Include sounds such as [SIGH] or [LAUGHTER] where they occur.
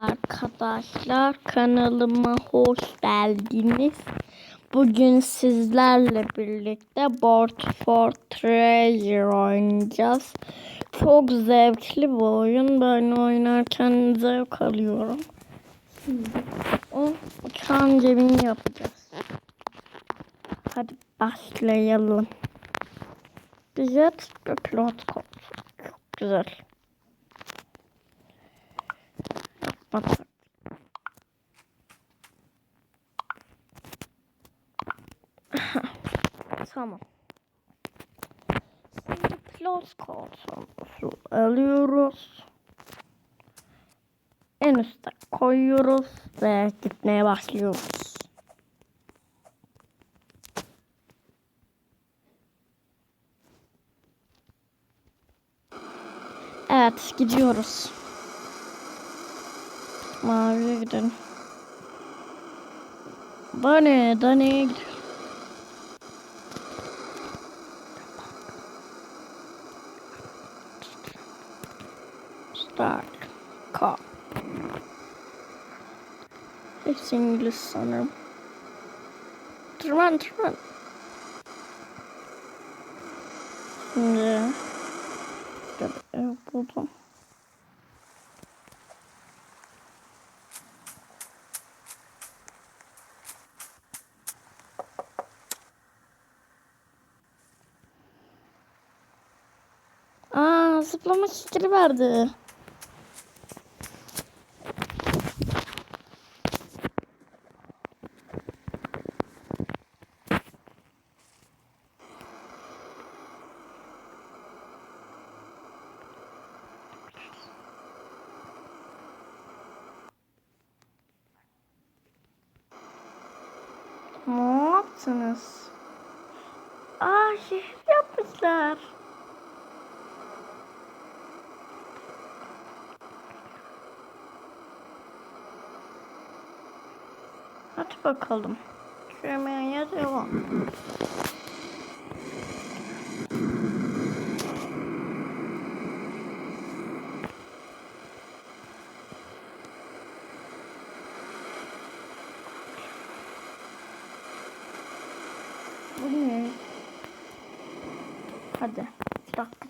Arkadaşlar kanalıma hoş geldiniz. Bugün sizlerle birlikte Board for Treasure oynayacağız. Çok zevkli bir oyun. Ben oynarken zevk alıyorum. Şimdi o uçağın cebini yapacağız. Hadi başlayalım. Jet ve pilot koltuğu. Çok güzel. Yapmadık. [LAUGHS] tamam. Şimdi pilot koltuğumuzu alıyoruz. En üstte koyuyoruz ve gitmeye başlıyoruz. Evet gidiyoruz. Maviye gidelim. Dane, Dane'ye gidiyor. Start. Call. Hepsi İngiliz sanırım. Tırman, tırman. Şimdi... Tabii, ev buldum. Aa, zıplama çizgili verdi. Ne yaptınız? Şehir yapmışlar. Hadi bakalım. Sürmeye devam. Hadi. Bir dakika